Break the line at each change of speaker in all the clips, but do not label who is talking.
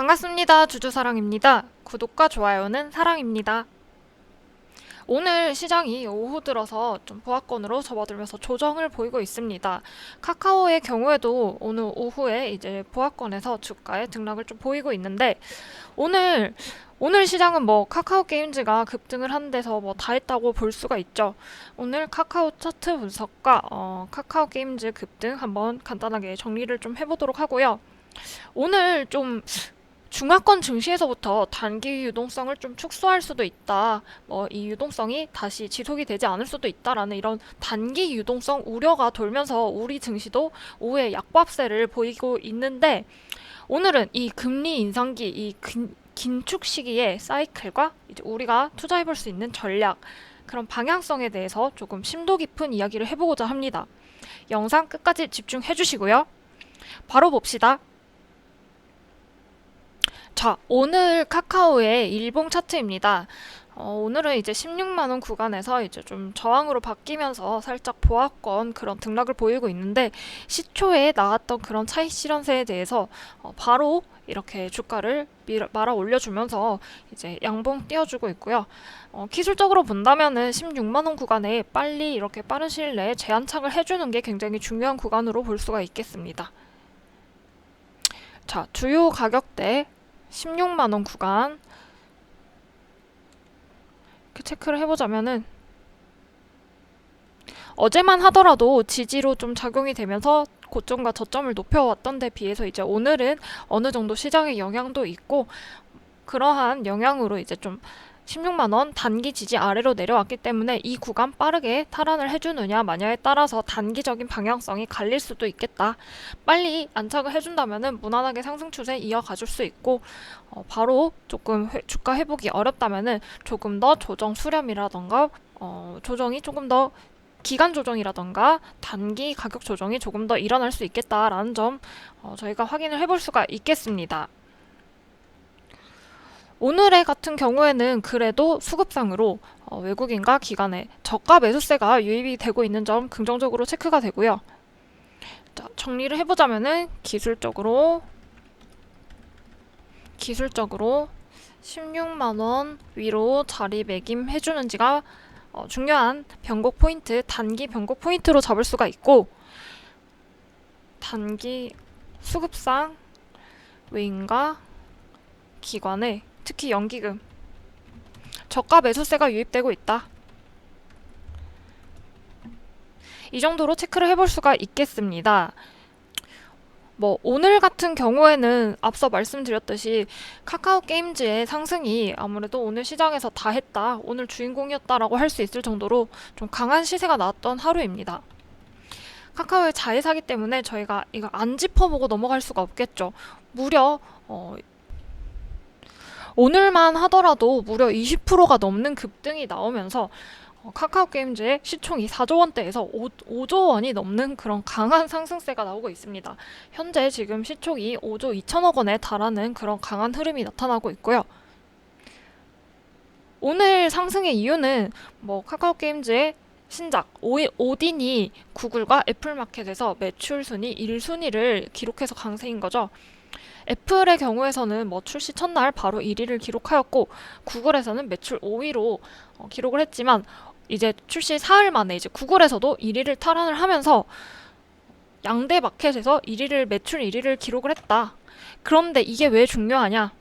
반갑습니다. 주주사랑입니다. 구독과 좋아요는 사랑입니다. 오늘 시장이 오후 들어서 좀 보합권으로 접어들면서 조정을 보이고 있습니다. 카카오의 경우에도 오늘 오후에 이제 보합권에서 주가의 등락을 좀 보이고 있는데 오늘 오늘 시장은 뭐 카카오 게임즈가 급등을 한 데서 뭐 다 했다고 볼 수가 있죠. 오늘 카카오 차트 분석과 어, 카카오 게임즈 급등 한번 간단하게 정리를 좀 해보도록 하고요. 오늘 좀 중화권 증시에서부터 단기 유동성을 좀 축소할 수도 있다. 뭐 이 유동성이 다시 지속이 되지 않을 수도 있다라는 이런 단기 유동성 우려가 돌면서 우리 증시도 오후에 약밥세를 보이고 있는데 오늘은 이 금리 인상기 이 긴, 긴축 시기의 사이클과 이제 우리가 투자해 볼 수 있는 전략 그런 방향성에 대해서 조금 심도 깊은 이야기를 해보고자 합니다. 영상 끝까지 집중해 주시고요. 바로 봅시다. 자, 오늘 카카오의 일봉 차트입니다. 어, 오늘은 이제 16만원 구간에서 이제 좀 저항으로 바뀌면서 살짝 보합권 그런 등락을 보이고 있는데 시초에 나왔던 그런 차익 실현세에 대해서 어, 바로 이렇게 주가를 밀어, 말아 올려주면서 이제 양봉 띄워주고 있고요. 어, 기술적으로 본다면은 16만원 구간에 빨리 이렇게 빠른 시일 내에 재안착을 해주는 게 굉장히 중요한 구간으로 볼 수가 있겠습니다. 자, 주요 가격대 16만원 구간. 이렇게 체크를 해보자면은 어제만 하더라도 지지로 좀 작용이 되면서 고점과 저점을 높여왔던 데 비해서 이제 오늘은 어느 정도 시장의 영향도 있고 그러한 영향으로 이제 좀 16만 원 단기 지지 아래로 내려왔기 때문에 이 구간 빠르게 탈환을 해주느냐 마냐에 따라서 단기적인 방향성이 갈릴 수도 있겠다. 빨리 안착을 해준다면은 무난하게 상승 추세 이어가줄 수 있고 어, 바로 조금 회, 주가 회복이 어렵다면은 조금 더 조정 수렴이라던가 어, 조정이 조금 더 기간 조정이라던가 단기 가격 조정이 조금 더 일어날 수 있겠다라는 점 어, 저희가 확인을 해볼 수가 있겠습니다. 오늘의 같은 경우에는 그래도 수급상으로 어, 외국인과 기관의 저가 매수세가 유입이 되고 있는 점 긍정적으로 체크가 되고요. 자, 정리를 해보자면은 기술적으로 기술적으로 16만원 위로 자리 매김 해주는지가 어, 중요한 변곡 포인트, 단기 변곡 포인트로 잡을 수가 있고 단기 수급상 외인과 기관의 특히 연기금 저가 매수세가 유입되고 있다. 이 정도로 체크를 해볼 수가 있겠습니다. 뭐 오늘 같은 경우에는 앞서 말씀드렸듯이 카카오 게임즈의 상승이 아무래도 오늘 시장에서 다 했다, 오늘 주인공이었다라고 할 수 있을 정도로 좀 강한 시세가 나왔던 하루입니다. 카카오의 자회사기 때문에 저희가 이거 안 짚어보고 넘어갈 수가 없겠죠. 무려 어, 오늘만 하더라도 무려 20%가 넘는 급등이 나오면서 어, 카카오 게임즈의 시총이 4조 원대에서 5, 5조 원이 넘는 그런 강한 상승세가 나오고 있습니다. 현재 지금 시총이 5조 2천억 원에 달하는 그런 강한 흐름이 나타나고 있고요. 오늘 상승의 이유는 뭐 카카오 게임즈의 신작 오, 오딘이 구글과 애플 마켓에서 매출 순위 1순위를 기록해서 강세인 거죠. 애플의 경우에서는 뭐 출시 첫날 바로 1위를 기록하였고 구글에서는 매출 5위로 어, 기록을 했지만 이제 출시 사흘 만에 이제 구글에서도 1위를 탈환을 하면서 양대 마켓에서 1위를 매출 1위를 기록을 했다. 그런데 이게 왜 중요하냐?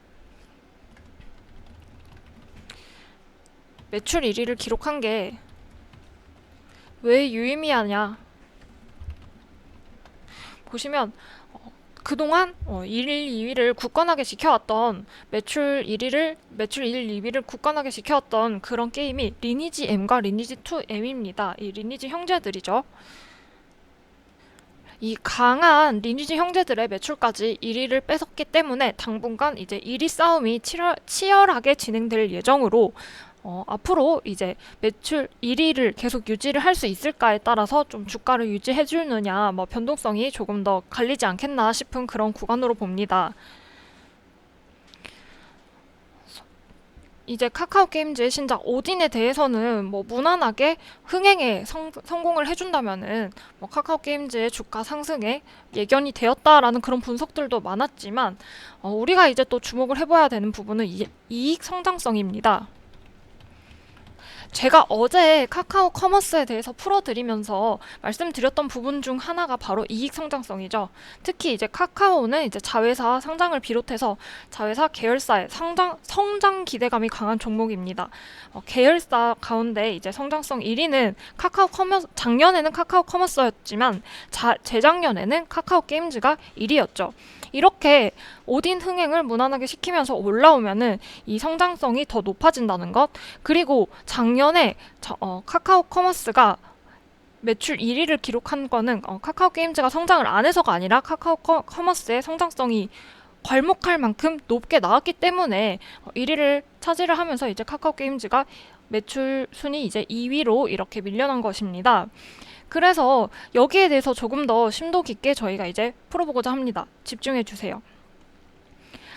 매출 1위를 기록한 게 왜 유의미하냐? 보시면 어, 그동안 어, 1위, 2위를 굳건하게 지켜왔던 매출 1위를 매출 1, 2위를 굳건하게 지켜왔던 그런 게임이 리니지 M과 리니지 2M입니다. 이 리니지 형제들이죠. 이 강한 리니지 형제들의 매출까지 1위를 뺏었기 때문에 당분간 이제 1위 싸움이 치열, 치열하게 진행될 예정으로 어, 앞으로 이제 매출 1위를 계속 유지를 할 수 있을까에 따라서 좀 주가를 유지해 주느냐, 뭐 변동성이 조금 더 갈리지 않겠나 싶은 그런 구간으로 봅니다. 이제 카카오 게임즈의 신작 오딘에 대해서는 뭐 무난하게 흥행에 성, 성공을 해준다면은 뭐 카카오 게임즈의 주가 상승에 예견이 되었다라는 그런 분석들도 많았지만 어, 우리가 이제 또 주목을 해봐야 되는 부분은 이, 이익 성장성입니다. 제가 어제 카카오 커머스에 대해서 풀어드리면서 말씀드렸던 부분 중 하나가 바로 이익 성장성이죠. 특히 이제 카카오는 이제 자회사 상장을 비롯해서 자회사 계열사의 상장, 성장 기대감이 강한 종목입니다. 어, 계열사 가운데 이제 성장성 1위는 카카오 커머스, 작년에는 카카오 커머스였지만 자, 재작년에는 카카오 게임즈가 1위였죠. 이렇게 오딘 흥행을 무난하게 시키면서 올라오면은 이 성장성이 더 높아진다는 것 그리고 작년 에 저, 어, 카카오 커머스가 매출 1위를 기록한 거는 어, 카카오 게임즈가 성장을 안 해서가 아니라 카카오 커, 커머스의 성장성이 괄목할 만큼 높게 나왔기 때문에 어, 1위를 차지를 하면서 이제 카카오 게임즈가 매출 순위 이제 2위로 이렇게 밀려난 것입니다. 그래서 여기에 대해서 조금 더 심도 깊게 저희가 이제 풀어보고자 합니다. 집중해 주세요.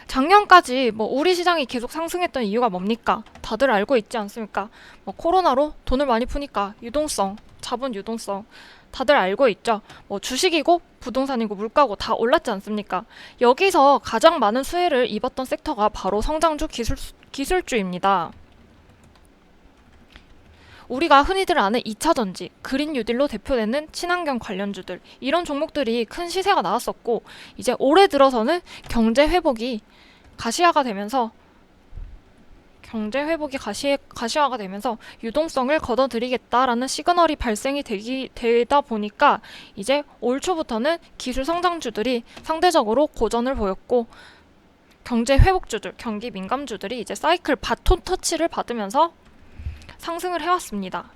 작년까지 뭐 우리 시장이 계속 상승했던 이유가 뭡니까? 다들 알고 있지 않습니까? 뭐 코로나로 돈을 많이 푸니까 유동성, 자본 유동성 다들 알고 있죠. 뭐 주식이고 부동산이고 물가고 다 올랐지 않습니까? 여기서 가장 많은 수혜를 입었던 섹터가 바로 성장주 기술 기술주입니다. 우리가 흔히들 아는 2차 전지, 그린 뉴딜로 대표되는 친환경 관련주들 이런 종목들이 큰 시세가 나왔었고 이제 올해 들어서는 경제 회복이 가시화가 되면서 경제 회복이 가시, 가시화가 되면서 유동성을 걷어들이겠다라는 시그널이 발생이 되기 되다 보니까 이제 올 초부터는 기술 성장주들이 상대적으로 고전을 보였고 경제 회복주들, 경기 민감주들이 이제 사이클 바톤 터치를 받으면서 상승을 해왔습니다.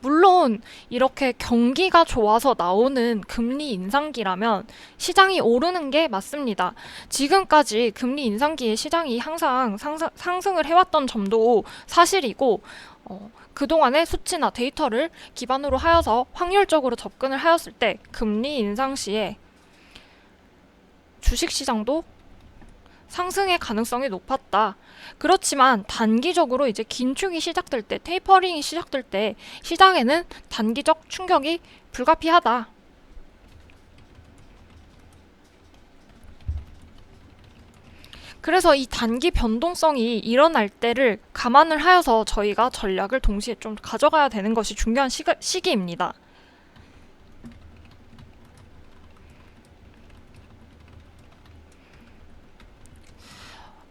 물론 이렇게 경기가 좋아서 나오는 금리 인상기라면 시장이 오르는 게 맞습니다. 지금까지 금리 인상기에 시장이 항상 상상, 상승을 해왔던 점도 사실이고 어, 그동안의 수치나 데이터를 기반으로 하여서 확률적으로 접근을 하였을 때 금리 인상 시에 주식시장도 상승의 가능성이 높았다. 그렇지만 단기적으로 이제 긴축이 시작될 때, 테이퍼링이 시작될 때 시장에는 단기적 충격이 불가피하다. 그래서 이 단기 변동성이 일어날 때를 감안을 하여서 저희가 전략을 동시에 좀 가져가야 되는 것이 중요한 시기, 시기입니다.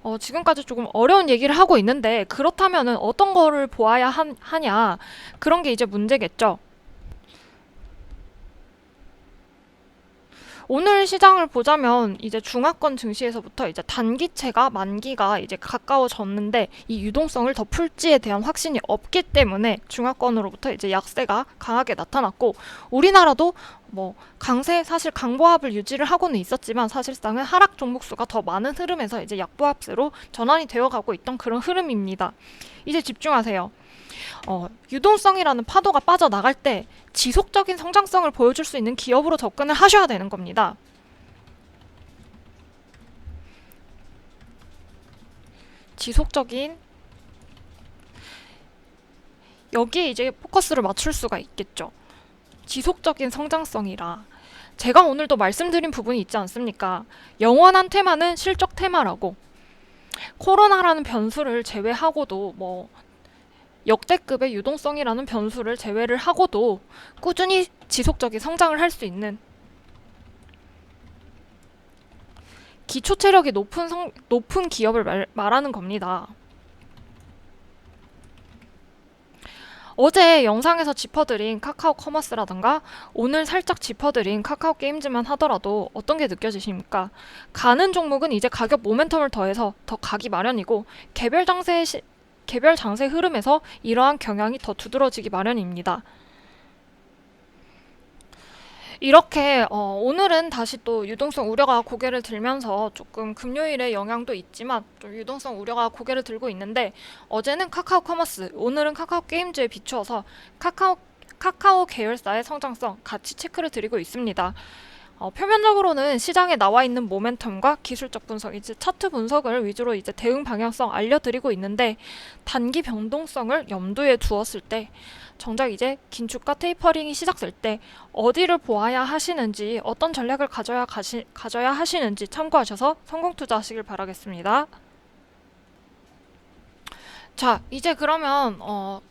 어, 지금까지 조금 어려운 얘기를 하고 있는데 그렇다면은 어떤 거를 보아야 한, 하냐 그런 게 이제 문제겠죠. 오늘 시장을 보자면 이제 중화권 증시에서부터 이제 단기채가 만기가 이제 가까워졌는데 이 유동성을 더 풀지에 대한 확신이 없기 때문에 중화권으로부터 이제 약세가 강하게 나타났고 우리나라도 뭐 강세 사실 강보합을 유지를 하고는 있었지만 사실상은 하락 종목 수가 더 많은 흐름에서 이제 약보합세로 전환이 되어 가고 있던 그런 흐름입니다. 이제 집중하세요. 어, 유동성이라는 파도가 빠져나갈 때 지속적인 성장성을 보여줄 수 있는 기업으로 접근을 하셔야 되는 겁니다. 지속적인 여기에 이제 포커스를 맞출 수가 있겠죠. 지속적인 성장성이라 제가 오늘도 말씀드린 부분이 있지 않습니까? 영원한 테마는 실적 테마라고 코로나라는 변수를 제외하고도 뭐 역대급의 유동성이라는 변수를 제외를 하고도 꾸준히 지속적인 성장을 할 수 있는 기초 체력이 높은 성, 높은 기업을 말, 말하는 겁니다. 어제 영상에서 짚어드린 카카오 커머스라던가 오늘 살짝 짚어드린 카카오 게임즈만 하더라도 어떤 게 느껴지십니까? 가는 종목은 이제 가격 모멘텀을 더해서 더 가기 마련이고 개별 장세 시, 개별 장세 흐름에서 이러한 경향이 더 두드러지기 마련입니다. 이렇게 어, 오늘은 다시 또 유동성 우려가 고개를 들면서 조금 금요일에 영향도 있지만 좀 유동성 우려가 고개를 들고 있는데 어제는 카카오 커머스, 오늘은 카카오 게임즈에 비추어서 카카오 카카오 계열사의 성장성 같이 체크를 드리고 있습니다. 어, 표면적으로는 시장에 나와 있는 모멘텀과 기술적 분석, 이제 차트 분석을 위주로 이제 대응 방향성 알려드리고 있는데 단기 변동성을 염두에 두었을 때 정작 이제 긴축과 테이퍼링이 시작될 때 어디를 보아야 하시는지 어떤 전략을 가져야 가시, 가져야 하시는지 참고하셔서 성공 투자하시길 바라겠습니다. 자, 이제 그러면 어,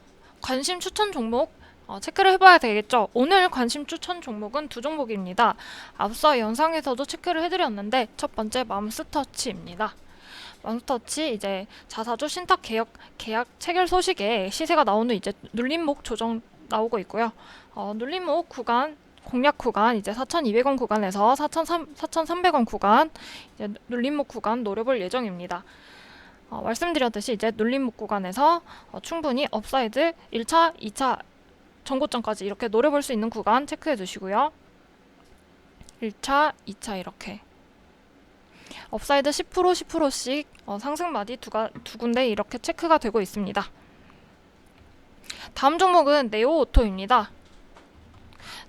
관심 추천 종목 어, 체크를 해봐야 되겠죠. 오늘 관심 추천 종목은 두 종목입니다. 앞서 영상에서도 체크를 해드렸는데 첫 번째 맘스터치입니다. 맘스터치 이제 자사주 신탁 계약 계약 체결 소식에 시세가 나오는 이제 눌림목 조정 나오고 있고요. 어, 눌림목 구간 공략 구간 이제 4,200원 구간에서 4,300, 4,300원 구간 이제 눌림목 구간 노려볼 예정입니다. 어, 말씀드렸듯이 이제 눌림목 구간에서 어, 충분히 업사이드 1차, 2차 전고점까지 이렇게 노려볼 수 있는 구간 체크해 두시고요. 1차, 2차 이렇게 업사이드 10% 10%씩 어, 상승마디 두, 가, 두 군데 이렇게 체크가 되고 있습니다. 다음 종목은 네오오토입니다.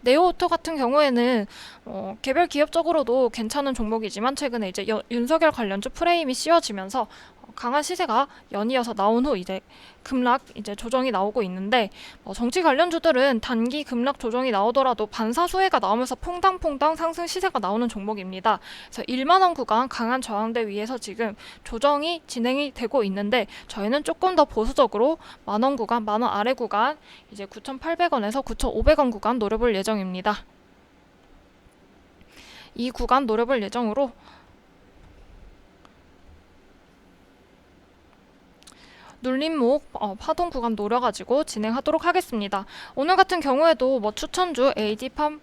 네오오토 같은 경우에는 어, 개별 기업적으로도 괜찮은 종목이지만 최근에 이제 여- 윤석열 관련주 프레임이 씌워지면서 어, 강한 시세가 연이어서 나온 후 이제 급락 이제 조정이 나오고 있는데 어, 정치 관련주들은 단기 급락 조정이 나오더라도 반사 수혜가 나오면서 퐁당퐁당 상승 시세가 나오는 종목입니다. 그래서 1만 원 구간 강한 저항대 위에서 지금 조정이 진행이 되고 있는데 저희는 조금 더 보수적으로 만 원 구간, 만 원 아래 구간 이제 9,800원에서 9,500원 구간 노려볼 예정입니다. 이 구간 노려볼 예정으로 눌림목 어, 파동 구간 노려가지고 진행하도록 하겠습니다. 오늘 같은 경우에도 뭐 추천주 AD팜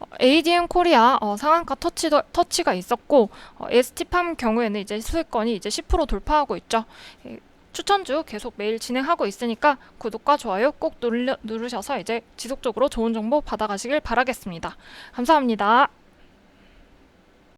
어, ADM 코리아 어, 상한가 터치 터치가 있었고 어, ST팜 경우에는 이제 수익권이 이제 10% 돌파하고 있죠. 예, 추천주 계속 매일 진행하고 있으니까 구독과 좋아요 꼭 눌러, 누르셔서 이제 지속적으로 좋은 정보 받아가시길 바라겠습니다. 감사합니다.